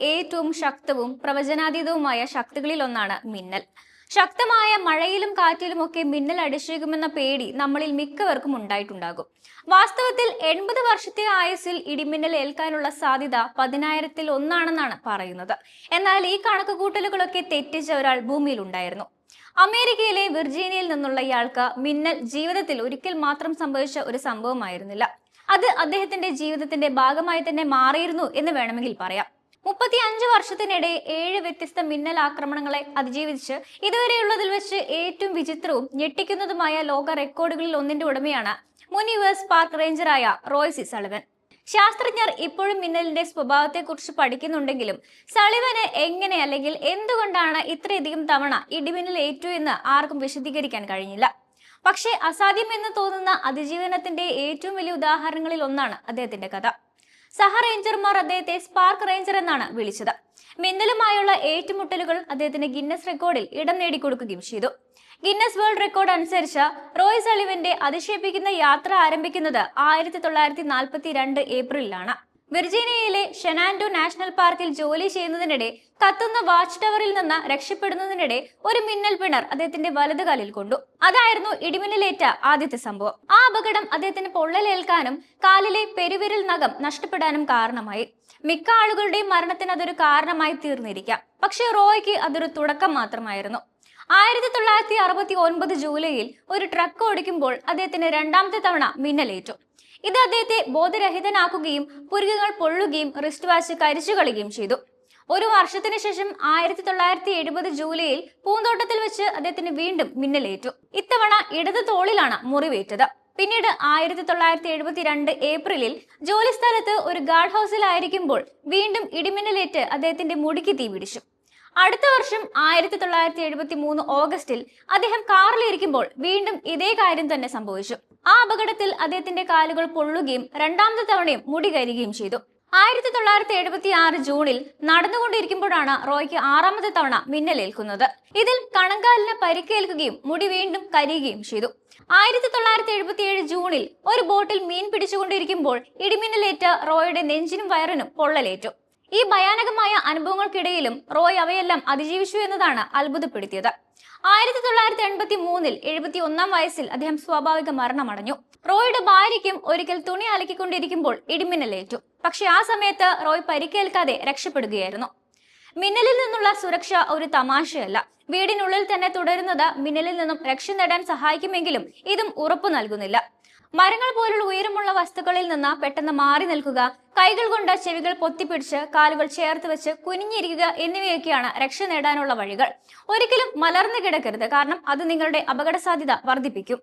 ഏറ്റവും ശക്തവും പ്രവചനാതീതവുമായ ശക്തികളിൽ ഒന്നാണ് മിന്നൽ. ശക്തമായ മഴയിലും കാറ്റിലും ഒക്കെ മിന്നൽ അടിച്ചേക്കുമെന്ന പേടി നമ്മളിൽ മിക്കവർക്കും ഉണ്ടായിട്ടുണ്ടാകും. വാസ്തവത്തിൽ എൺപത് വർഷത്തെ ആയുസ്സിൽ ഇടിമിന്നൽ ഏൽക്കാനുള്ള സാധ്യത പതിനായിരത്തിൽ ഒന്നാണെന്നാണ് പറയുന്നത്. എന്നാൽ ഈ കണക്കുകൂട്ടലുകളൊക്കെ തെറ്റിച്ച ഒരാൾ ഭൂമിയിൽ ഉണ്ടായിരുന്നു. അമേരിക്കയിലെ വിർജീനിയയിൽ നിന്നുള്ള ഇയാൾക്ക് മിന്നൽ ജീവിതത്തിൽ ഒരിക്കൽ മാത്രം സംഭവിച്ച ഒരു സംഭവമായിരുന്നില്ല. അത് അദ്ദേഹത്തിന്റെ ജീവിതത്തിന്റെ ഭാഗമായി തന്നെ മാറിയിരുന്നു എന്ന് വേണമെങ്കിൽ പറയാം. മുപ്പത്തി അഞ്ച് വർഷത്തിനിടെ ഏഴ് വ്യത്യസ്ത മിന്നൽ ആക്രമണങ്ങളെ അതിജീവിച്ച് ഇതുവരെയുള്ളതിൽ വെച്ച് ഏറ്റവും വിചിത്രവും ഞെട്ടിക്കുന്നതുമായ ലോക റെക്കോർഡുകളിൽ ഒന്നിന്റെ ഉടമയാണ് മുൻ യു എസ് പാർക്ക് റേഞ്ചറായ റോയ്സി സളിവൻ. ശാസ്ത്രജ്ഞർ ഇപ്പോഴും മിന്നലിന്റെ സ്വഭാവത്തെക്കുറിച്ച് പഠിക്കുന്നുണ്ടെങ്കിലും സളിവന് എങ്ങനെ അല്ലെങ്കിൽ എന്തുകൊണ്ടാണ് ഇത്രയധികം തവണ ഇടിമിന്നൽ ഏറ്റു എന്ന് ആർക്കും വിശദീകരിക്കാൻ കഴിഞ്ഞില്ല. പക്ഷേ അസാധ്യമെന്ന് തോന്നുന്ന അതിജീവനത്തിന്റെ ഏറ്റവും വലിയ ഉദാഹരണങ്ങളിൽ ഒന്നാണ് അദ്ദേഹത്തിന്റെ കഥ. സഹ റേഞ്ചർമാർ അദ്ദേഹത്തെ സ്പാർക്ക് റേഞ്ചർ എന്നാണ് വിളിച്ചത്. മിന്നലുമായുള്ള ഏറ്റുമുട്ടലുകൾ അദ്ദേഹത്തിന് ഗിന്നസ് റെക്കോർഡിൽ ഇടം നേടിക്കൊടുക്കുകയും ചെയ്തു. ഗിന്നസ് വേൾഡ് റെക്കോർഡ് അനുസരിച്ച് റോയ് സളിവന്റെ അതിശയിപ്പിക്കുന്ന യാത്ര ആരംഭിക്കുന്നത് ആയിരത്തി തൊള്ളായിരത്തി നാൽപ്പത്തി രണ്ട് ഏപ്രിലാണ് വിർജീനിയയിലെ ഷെനാൻഡോ നാഷണൽ പാർക്കിൽ ജോലി ചെയ്യുന്നതിനിടെ കത്തുന്ന വാച്ച് ടവറിൽ നിന്ന് രക്ഷപ്പെടുന്നതിനിടെ ഒരു മിന്നൽ പിണർ അദ്ദേഹത്തിന്റെ വലതുകാലിൽ കൊണ്ടു. അതായിരുന്നു ഇടിമിന്നലേറ്റ ആദ്യത്തെ സംഭവം. ആ അപകടം അദ്ദേഹത്തിന് പൊള്ളലേൽക്കാനും കാലിലെ പെരുവിരൽ നഖം നഷ്ടപ്പെടാനും കാരണമായി. മിക്ക ആളുകളുടെയും മരണത്തിന് അതൊരു കാരണമായി തീർന്നിരിക്കാം. പക്ഷെ റോയ്ക്ക് അതൊരു തുടക്കം മാത്രമായിരുന്നു. ആയിരത്തി തൊള്ളായിരത്തി അറുപത്തി ഒൻപത് ജൂലൈയിൽ ഒരു ട്രക്ക് ഓടിക്കുമ്പോൾ അദ്ദേഹത്തിന് രണ്ടാമത്തെ തവണ മിന്നലേറ്റു. ഇത് അദ്ദേഹത്തെ ബോധരഹിതനാക്കുകയും പുരുകങ്ങൾ പൊള്ളുകയും റിസ്റ്റ് വാച്ച് കരിച്ചു കളയുകയും ചെയ്തു. ഒരു വർഷത്തിന് ശേഷം ആയിരത്തി തൊള്ളായിരത്തി എഴുപത് ജൂലൈയിൽ പൂന്തോട്ടത്തിൽ വെച്ച് അദ്ദേഹത്തിന് വീണ്ടും മിന്നലേറ്റു. ഇത്തവണ ഇടത് തോളിലാണ് മുറിവേറ്റത്. പിന്നീട് ആയിരത്തി തൊള്ളായിരത്തി എഴുപത്തിരണ്ട് ഏപ്രിലിൽ ജോലി സ്ഥലത്ത് ഒരു ഗാർഡ് ഹൗസിലായിരിക്കുമ്പോൾ വീണ്ടും ഇടിമിന്നലേറ്റ് അദ്ദേഹത്തിന്റെ മുടിക്ക് തീ പിടിച്ചു അടുത്ത വർഷം ആയിരത്തി തൊള്ളായിരത്തി എഴുപത്തി മൂന്ന് ഓഗസ്റ്റിൽ അദ്ദേഹം കാറിലിരിക്കുമ്പോൾ വീണ്ടും ഇതേ കാര്യം തന്നെ സംഭവിച്ചു. ആ അപകടത്തിൽ അദ്ദേഹത്തിന്റെ കാലുകൾ പൊള്ളുകയും രണ്ടാമത്തെ തവണയും മുടി കരിയുകയും ചെയ്തു. ആയിരത്തി തൊള്ളായിരത്തി എഴുപത്തി ആറ് ജൂണിൽ നടന്നുകൊണ്ടിരിക്കുമ്പോഴാണ് റോയ്ക്ക് ആറാമത്തെ തവണ മിന്നലേൽക്കുന്നത്. ഇതിൽ കണങ്കാലിന് പരിക്കേൽക്കുകയും മുടി വീണ്ടും കരിയുകയും ചെയ്തു. ആയിരത്തി തൊള്ളായിരത്തി എഴുപത്തി ഏഴ് ജൂണിൽ ഒരു ബോട്ടിൽ മീൻ പിടിച്ചുകൊണ്ടിരിക്കുമ്പോൾ ഇടിമിന്നലേറ്റ് റോയുടെ നെഞ്ചിനും വയറിനും പൊള്ളലേറ്റു. ഈ ഭയാനകമായ അനുഭവങ്ങൾക്കിടയിലും റോയ് അവയെല്ലാം അതിജീവിച്ചു എന്നതാണ് അത്ഭുതപ്പെടുത്തിയത്. ആയിരത്തി തൊള്ളായിരത്തി എൺപത്തി മൂന്നിൽ എഴുപത്തി ഒന്നാം വയസ്സിൽ അദ്ദേഹം സ്വാഭാവിക മരണമടഞ്ഞു. റോയുടെ ഭാര്യയ്ക്കും ഒരിക്കൽ തുണി അലക്കിക്കൊണ്ടിരിക്കുമ്പോൾ ഇടിമിന്നലേറ്റു. പക്ഷെ ആ സമയത്ത് റോയ് പരിക്കേൽക്കാതെ രക്ഷപ്പെടുകയായിരുന്നു. മിന്നലിൽ നിന്നുള്ള സുരക്ഷ ഒരു തമാശയല്ല. വീടിനുള്ളിൽ തന്നെ തുടരുന്നത് മിന്നലിൽ നിന്നും രക്ഷ നേടാൻ സഹായിക്കുമെങ്കിലും ഇതും ഉറപ്പു നൽകുന്നില്ല. മരങ്ങൾ പോലുള്ള ഉയരമുള്ള വസ്തുക്കളിൽ നിന്ന് പെട്ടെന്ന് മാറി നിൽക്കുക കൈകൾ കൊണ്ട് ചെവികൾ പൊത്തിപ്പിടിച്ച് കാലുകൾ ചേർത്ത് വെച്ച് കുനിഞ്ഞിരിക്കുക എന്നിവയൊക്കെയാണ് രക്ഷ നേടാനുള്ള വഴികൾ. ഒരിക്കലും മലർന്നു കിടക്കരുത്. കാരണം അത് നിങ്ങളുടെ അപകട സാധ്യത വർദ്ധിപ്പിക്കും.